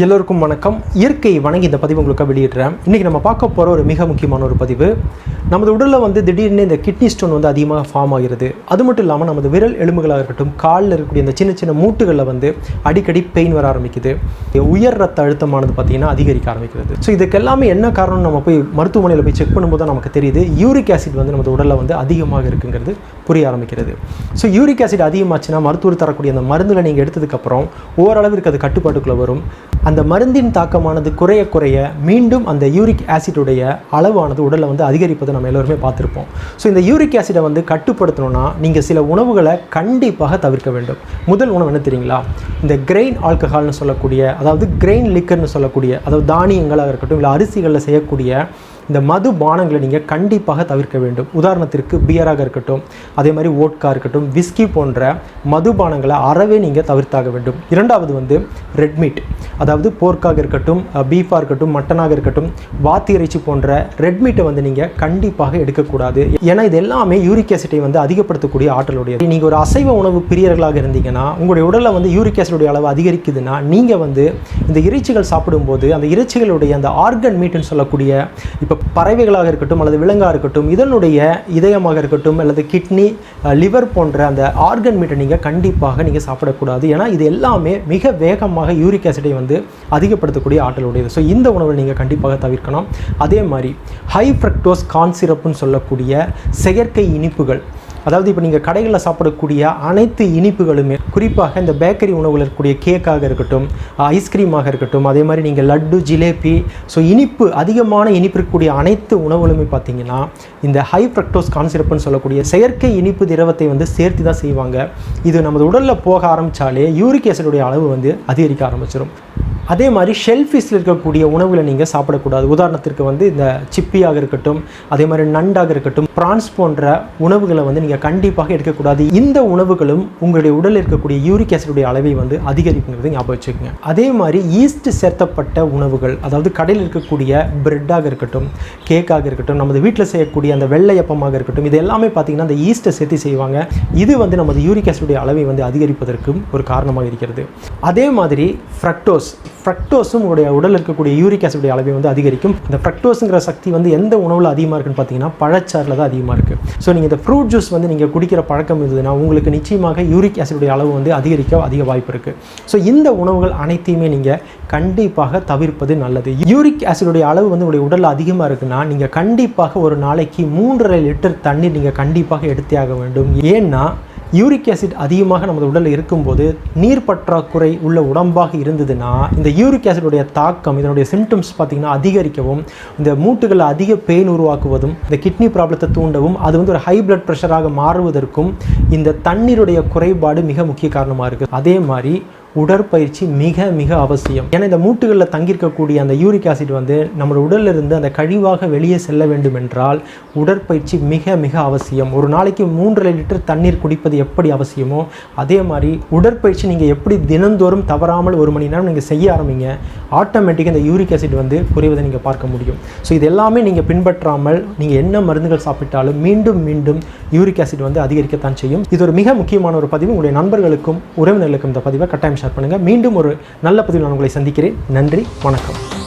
எல்லோருக்கும் வணக்கம். இயற்கை வணங்கி இந்த பதிவு உங்களுக்கு வெளியிடுறேன். இன்றைக்கி நம்ம பார்க்க போகிற ஒரு மிக முக்கியமான ஒரு பதிவு. நமது உடலில் வந்து திடீர்னு இந்த கிட்னி ஸ்டோன் வந்து அதிகமாக ஃபார்ம் ஆகிறது. அது மட்டும் இல்லாமல் நமது விரல் எலும்புகளாக இருக்கட்டும் காலில் இருக்கக்கூடிய இந்த சின்ன சின்ன மூட்டுகளில் வந்து அடிக்கடி பெயின் வர ஆரம்பிக்குது. உயர் ரத்த அழுத்தமானது பார்த்திங்கன்னா அதிகரிக்க ஆரம்பிக்கிறது. ஸோ இதுக்கு எல்லாமே என்ன காரணம் நம்ம போய் மருத்துவமனையில் போய் செக் பண்ணும்போது தான் நமக்கு தெரியுது. யூரிக் ஆசிட் வந்து நமது உடலில் வந்து அதிகமாக இருக்குங்கிறது புரிய ஆரம்பிக்கிறது. ஸோ யூரிக் ஆசிட் அதிகமாச்சுன்னா மருத்துவர் தரக்கூடிய அந்த மருந்துகளை நீங்கள் எடுத்ததுக்கப்புறம் ஓரளவிற்கு அது கட்டுப்பாட்டுக்குள்ளே வரும். அந்த மருந்தின் தாக்கமானது குறைய குறைய மீண்டும் அந்த யூரிக் ஆசிடுடைய அளவானது உடலில் வந்து அதிகரிப்பதை நம்ம எல்லோருமே பார்த்துருப்போம். ஸோ இந்த யூரிக் ஆசிடை வந்து கட்டுப்படுத்தணும்னா நீங்கள் சில உணவுகளை கண்டிப்பாக தவிர்க்க வேண்டும். முதல் உணவு என்ன தெரியுங்களா? இந்த கிரெயின் ஆல்கஹால்னு சொல்லக்கூடிய அதாவது கிரெயின் லிக்கர்னு சொல்லக்கூடிய அதாவது தானியங்களாக இருக்கட்டும் இல்லை அரிசிகளில் செய்யக்கூடிய இந்த மது பானங்களை நீங்கள் கண்டிப்பாக தவிர்க்க வேண்டும். உதாரணத்திற்கு பியராக இருக்கட்டும் அதே மாதிரி ஓட்கா இருக்கட்டும் விஸ்கி போன்ற மதுபானங்களை அறவே நீங்கள் தவிர்த்தாக வேண்டும். இரண்டாவது வந்து ரெட்மீட் அதாவது போர்க்காக இருக்கட்டும் பீஃபாக இருக்கட்டும் மட்டனாக இருக்கட்டும் வாத்தி இறைச்சி போன்ற ரெட்மீட்டை வந்து நீங்கள் கண்டிப்பாக எடுக்கக்கூடாது. ஏன்னா இது எல்லாமே யூரிக் ஆசிட்டை வந்து அதிகப்படுத்தக்கூடிய ஆற்றலுடையது. நீங்கள் ஒரு அசைவ உணவு பிரியர்களாக இருந்தீங்கன்னா உங்களுடைய உடலில் வந்து யூரிக் ஆசிடுடைய அளவு அதிகரிக்குதுன்னா நீங்கள் வந்து இந்த இறைச்சிகள் சாப்பிடும்போது அந்த இறைச்சிகளுடைய அந்த ஆர்கன் மீட்டுன்னு சொல்லக்கூடிய இப்போ பறவைகளாக இருக்கட்டும் அல்லது விலங்காக இருக்கட்டும் இதனுடைய இதயமாக இருக்கட்டும் அல்லது கிட்னி லிவர் போன்ற அந்த ஆர்கன் மீட்டை நீங்கள் கண்டிப்பாக நீங்கள் சாப்பிடக்கூடாது. ஏன்னா இது எல்லாமே மிக வேகமாக யூரிக் ஆசிடை வந்து அதிகப்படுத்தக்கூடிய ஆற்றலுடையது. ஸோ இந்த உணவை நீங்கள் கண்டிப்பாக தவிர்க்கணும் அதே மாதிரி ஹை ஃப்ரக்டோஸ் கான் சிரப்புன்னு சொல்லக்கூடிய செயற்கை இனிப்புகள் அதாவது இப்போ நீங்கள் கடைகளில் சாப்பிடக்கூடிய அனைத்து இனிப்புகளுமே குறிப்பாக இந்த பேக்கரி உணவில் இருக்கக்கூடிய கேக்காக இருக்கட்டும் ஐஸ்கிரீமாக இருக்கட்டும் அதே மாதிரி நீங்கள் லட்டு ஜிலேபி ஸோ இனிப்பு அதிகமான இனிப்பு இருக்கக்கூடிய அனைத்து உணவுகளுமே பார்த்தீங்கன்னா இந்த ஹை ஃப்ரக்டோஸ் கான்சிரப்புன்னு சொல்லக்கூடிய செயற்கை இனிப்பு திரவத்தை வந்து சேர்த்து தான் செய்வாங்க. இது நமது உடலில் போக ஆரம்பித்தாலே யூரிக் ஆசிடுடைய அளவு வந்து அதிகரிக்க ஆரம்பிச்சிடும் அதே மாதிரி ஷெல்ஃபிஷில் இருக்கக்கூடிய உணவுகளை நீங்கள் சாப்பிடக்கூடாது. உதாரணத்திற்கு வந்து இந்த சிப்பியாக இருக்கட்டும் அதே மாதிரி நண்டாக இருக்கட்டும் பிரான்ஸ் போன்ற உணவுகளை வந்து நீங்கள் கண்டிப்பாக எடுக்கக்கூடாது. இந்த உணவுகளும் உங்களுடைய உடலில் இருக்கக்கூடிய யூரிக் ஆசிடுடைய அளவை வந்து அதிகரிக்குங்கிறது ஞாபகம் வச்சுக்கோங்க. அதே மாதிரி ஈஸ்ட் சேர்த்தப்பட்ட உணவுகள் அதாவது கடையில் இருக்கக்கூடிய பிரெட்டாக இருக்கட்டும் கேக்காக இருக்கட்டும் நமது வீட்டில் செய்யக்கூடிய அந்த வெள்ளையப்பமாக இருக்கட்டும் இது எல்லாமே பார்த்தீங்கன்னா அந்த ஈஸ்ட்டை சேர்த்து செய்வாங்க. இது வந்து நமது யூரிக் ஆசிடுடைய அளவை வந்து அதிகரிப்பதற்கும் ஒரு காரணமாக இருக்கிறது. அதே மாதிரி ஃப்ரக்டோஸ் ஃப்ரக்டோஸும் உங்களுடைய உடல் இருக்கக்கூடிய யூரிக் ஆசிடுடைய அளவை வந்து அதிகரிக்கும். இந்த ஃப்ரக்டோஸுங்கிற சக்தி வந்து எந்த உணவில் அதிகமாக இருக்குன்னு பார்த்தீங்கன்னா பழச்சாறில் தான் அதிகமாக இருக்குது ஸோ நீங்கள் இந்த ஃப்ரூட் ஜூஸ் வந்து நீங்கள் குடிக்கிற பழக்கம் இருந்ததுன்னா உங்களுக்கு நிச்சயமாக யூரிக் ஆசிடுடைய அளவு வந்து அதிகரிக்க அதிக வாய்ப்பு இருக்குது ஸோ இந்த உணவுகள் அனைத்தையுமே நீங்கள் கண்டிப்பாக தவிர்ப்பது நல்லது. யூரிக் ஆசிடுடைய அளவு வந்து உங்களுடைய உடலில் அதிகமாக இருக்குன்னா நீங்கள் கண்டிப்பாக ஒரு நாளைக்கு மூன்றரை லிட்டர் தண்ணீர் நீங்கள் கண்டிப்பாக எடுத்தே ஆக வேண்டும். ஏன்னா யூரிக் ஆசிட் அதிகமாக நமது உடலில் இருக்கும்போது நீர் பற்றாக்குறை உள்ள உடம்பாக இருந்ததுன்னா இந்த யூரிக் ஆசிடுடைய தாக்கம் இதனுடைய சிம்டம்ஸ் பார்த்திங்கன்னா அதிகரிக்கவும் இந்த மூட்டுகளில் அதிக பெயின் உருவாக்குவதும் இந்த கிட்னி ப்ராப்ளத்தை தூண்டவும் அது வந்து ஒரு ஹை பிளட் ப்ரெஷராக மாறுவதற்கும் இந்த தண்ணீருடைய குறைபாடு மிக முக்கிய காரணமாக இருக்குது அதே மாதிரி உடற்பயிற்சி மிக மிக அவசியம். ஏன்னா இந்த மூட்டுகளில் தங்கியிருக்கக்கூடிய அந்த யூரிக் ஆசிட் வந்து நம்ம உடலில் இருந்து அந்த கழிவாக வெளியே செல்ல வேண்டும் என்றால் உடற்பயிற்சி மிக மிக அவசியம். ஒரு நாளைக்கு மூன்றரை லிட்டர் தண்ணீர் குடிப்பது எப்படி அவசியமோ அதே மாதிரி உடற்பயிற்சி நீங்கள் எப்படி தினந்தோறும் தவறாமல் ஒரு மணி நேரம் நீங்கள் செய்ய ஆரம்பிங்க ஆட்டோமேட்டிக்காக இந்த யூரிக் ஆசிட் வந்து குறைவதை நீங்கள் பார்க்க முடியும். ஸோ இது எல்லாமே நீங்கள் பின்பற்றாமல் நீங்கள் என்ன மருந்துகள் சாப்பிட்டாலும் மீண்டும் மீண்டும் யூரிக் ஆசிட் வந்து அதிகரிக்கத்தான் செய்யும். இது ஒரு மிக முக்கியமான ஒரு பதிவு. உங்களுடைய நண்பர்களுக்கும் உறவினர்களுக்கும் இந்த பதிவை கட்டாயம் ஷேர் பண்ணுங்கள் மீண்டும் ஒரு நல்ல பதிவில் நான் உங்களை சந்திக்கிறேன். நன்றி வணக்கம்.